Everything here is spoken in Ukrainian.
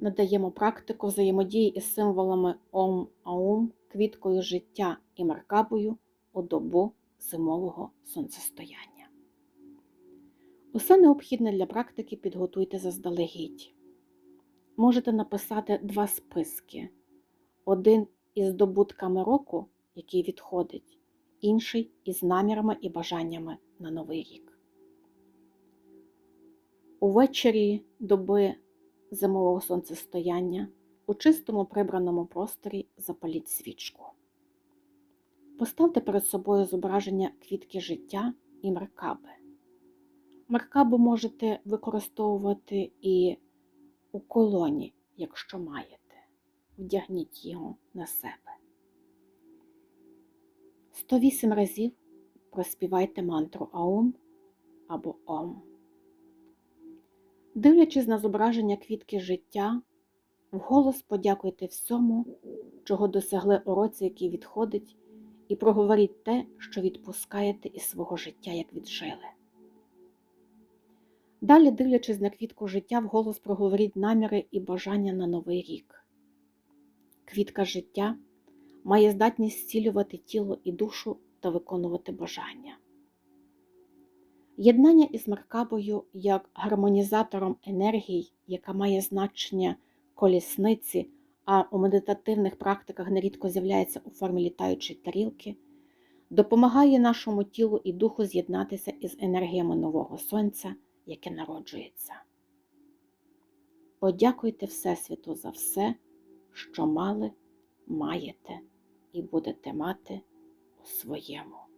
надаємо практику взаємодії із символами Ом Аум, квіткою життя і маркабою у добу зимового сонцестояння. Усе необхідне для практики підготуйте заздалегідь. Можете написати два списки: один із здобутками року, який відходить, інший із намірами і бажаннями на новий рік. Увечері доби зимового сонцестояння у чистому прибраному просторі запаліть свічку. Поставте перед собою зображення квітки життя і меркаби. Меркабу можете використовувати і у колоні, якщо маєте. Вдягніть його на себе. 108 разів проспівайте мантру Аум або Ом. Дивлячись на зображення квітки життя, вголос подякуйте всьому, чого досягли у році, який відходить, і проговоріть те, що відпускаєте із свого життя, як віджили. Далі, дивлячись на квітку життя, вголос проговоріть наміри і бажання на новий рік. Квітка життя має здатність зцілювати тіло і душу та виконувати бажання. Єднання із Меркабою як гармонізатором енергій, яка має значення колісниці, а у медитативних практиках нерідко з'являється у формі літаючої тарілки, допомагає нашому тілу і духу з'єднатися із енергіями нового сонця, яке народжується. Подякуйте Всесвіту за все, що мали, маєте і будете мати у своєму